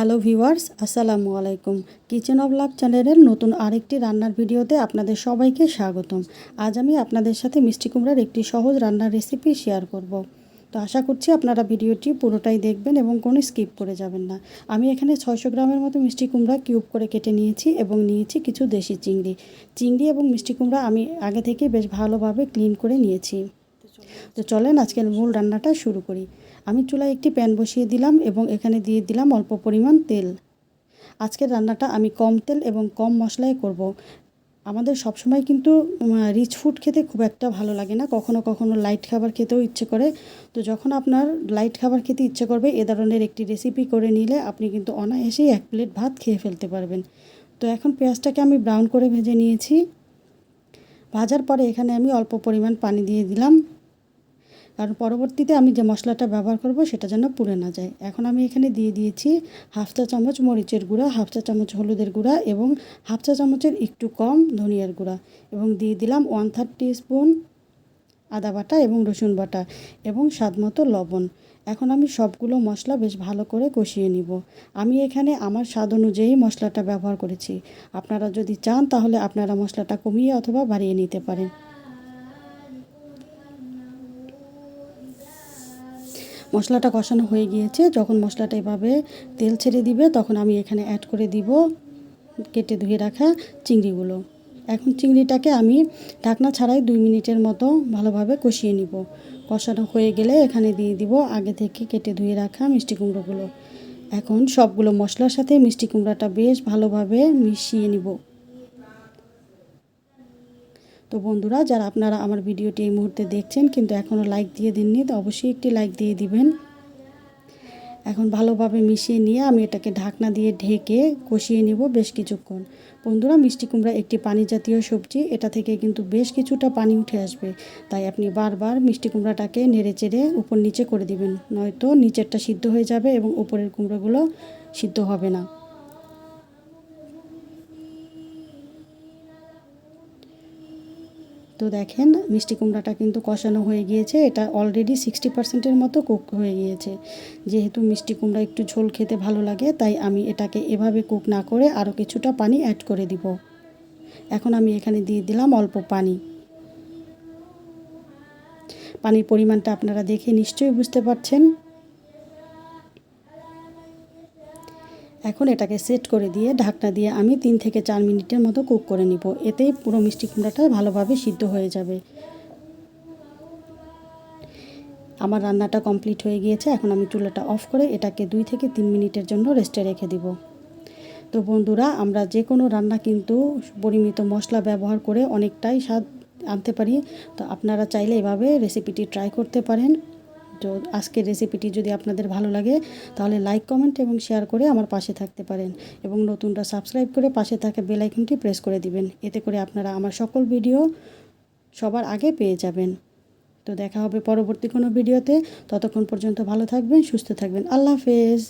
Hello viewers, আসসালামু আলাইকুম। Kitchen of লাভ চ্যানেলের নতুন আরেকটি রান্নার ভিডিওতে আপনাদের সবাইকে স্বাগতম। আজ আমি আপনাদের সাথে মিষ্টি কুমড়ার একটি সহজ রান্নার রেসিপি শেয়ার করব। তো আশা করছি আপনারা ভিডিওটি পুরোটাই দেখবেন এবং কোনো স্কিপ করে যাবেন না। আমি এখানে ছয়শো গ্রামের মতো মিষ্টি কুমড়া কিউব করে কেটে নিয়েছি এবং নিয়েছি কিছু দেশি চিংড়ি। চিংড়ি এবং মিষ্টি কুমড়া আমি আগে থেকে বেশ ভালোভাবে ক্লিন করে নিয়েছি। তো চলেন আজকের মূল রান্নাটা শুরু করি। আমি চুলায় একটি প্যান বসিয়ে দিলাম এবং এখানে দিয়ে দিলাম অল্প পরিমাণ তেল। আজকের রান্নাটা আমি কম তেল এবং কম মশলায় করব। আমাদের সবসময় কিন্তু রিচ ফুড খেতে খুব একটা ভালো লাগে না। কখনো কখনো লাইট খাবার খেতেও ইচ্ছে করে। তো যখন আপনার লাইট খাবার খেতে ইচ্ছে করবে, এ ধরনের একটি রেসিপি করে নিলে আপনি কিন্তু অনায়াসেই এক প্লেট ভাত খেয়ে ফেলতে পারবেন। তো এখন পেঁয়াজটাকে আমি ব্রাউন করে ভেজে নিয়েছি। ভাজার পরে এখানে আমি অল্প পরিমাণ পানি দিয়ে দিলাম। কারণ পরবর্তীতে আমি যে মশলাটা ব্যবহার করব সেটা যেন পুড়ে না যায়। এখন আমি এখানে দিয়ে দিয়েছি হাফ চা চামচ মরিচের গুঁড়া, হাফ চা চামচ হলুদের গুঁড়া এবং হাফ চা চামচের একটু কম ধনিয়ার গুঁড়া এবং দিয়ে দিলাম ওয়ান থার্ড স্পুন আদা বাটা এবং রসুন বাটা এবং স্বাদ মতো লবণ। এখন আমি সবগুলো মশলা বেশ ভালো করে কষিয়ে নিব। আমি এখানে আমার স্বাদ অনুযায়ী মশলাটা ব্যবহার করেছি। আপনারা যদি চান তাহলে আপনারা মশলাটা কমিয়ে অথবা বাড়িয়ে নিতে পারেন। মশলাটা কষানো হয়ে গিয়েছে। যখন মশলাটা এভাবে তেল ছেড়ে দিবে, তখন আমি এখানে অ্যাড করে দিব কেটে ধুয়ে রাখা চিংড়িগুলো। এখন চিংড়িটাকে আমি ঢাকনা ছাড়াই দুই মিনিটের মতো ভালোভাবে কষিয়ে নিব। কষানো হয়ে গেলে এখানে দিয়ে দিব আগে থেকে কেটে ধুয়ে রাখা মিষ্টি কুমড়োগুলো। এখন সবগুলো মশলার সাথে মিষ্টি কুমড়াটা বেশ ভালোভাবে মিশিয়ে নিব। তো বন্ধুরা, যারা আপনারা আমার ভিডিওটি এই মুহূর্তে দেখছেন কিন্তু এখনও লাইক দিয়ে দিননি, তো অবশ্যই একটি লাইক দিয়ে দিবেন। এখন ভালোভাবে মিশিয়ে নিয়ে আমি এটাকে ঢাকনা দিয়ে ঢেকে কষিয়ে নিব বেশ কিছুক্ষণ। বন্ধুরা, মিষ্টি কুমড়া একটি পানি জাতীয় সবজি, এটা থেকে কিন্তু বেশ কিছুটা পানি উঠে আসবে। তাই আপনি বারবার মিষ্টি কুমড়াটাকে নেড়ে চেড়ে উপর নিচে করে দিবেন, নয়তো নিচেরটা সিদ্ধ হয়ে যাবে এবং উপরের কুমড়োগুলো সিদ্ধ হবে না। তো দেখেন, মিষ্টি কুমড়াটা কিন্তু কষানো হয়ে গিয়েছে। এটা অলরেডি সিক্সটি পার্সেন্টের মতো কুক হয়ে গিয়েছে। যেহেতু মিষ্টি কুমড়া একটু ঝোল খেতে ভালো লাগে, তাই আমি এটাকে এভাবে কুক না করে আরও কিছুটা পানি অ্যাড করে দিব। এখন আমি এখানে দিয়ে দিলাম অল্প পানি। পানির পরিমাণটা আপনারা দেখে নিশ্চয়ই বুঝতে পারছেন। এখন এটাকে সেট করে দিয়ে ঢাকনা দিয়ে আমি তিন থেকে চার মিনিটের মতো কুক করে নিব। এতেই পুরো মিষ্টি কুমড়াটা ভালোভাবে সিদ্ধ হয়ে যাবে। আমার রান্নাটা কমপ্লিট হয়ে গিয়েছে। এখন আমি চুলাটা অফ করে এটাকে দুই থেকে তিন মিনিটের জন্য রেস্টে রেখে দিব। তো বন্ধুরা, আমরা যে কোনো রান্না কিন্তু পরিমিত মশলা ব্যবহার করে অনেকটাই স্বাদ আনতে পারি। তো আপনারা চাইলে এভাবে রেসিপিটি ট্রাই করতে পারেন। তো আজকের রেসিপিটি যদি আপনাদের ভালো লাগে, তাহলে লাইক কমেন্ট এবং শেয়ার করে আমার পাশে থাকতে পারেন এবং নতুনটা সাবস্ক্রাইব করে পাশে থাকা বেল আইকনটি প্রেস করে দিবেন। এতে করে আপনারা আমার সকল ভিডিও সবার আগে পেয়ে যাবেন। তো দেখা হবে পরবর্তী কোনো ভিডিওতে ততক্ষণ পর্যন্ত ভালো থাকবেন, সুস্থ থাকবেন। আল্লাহ হাফেজ।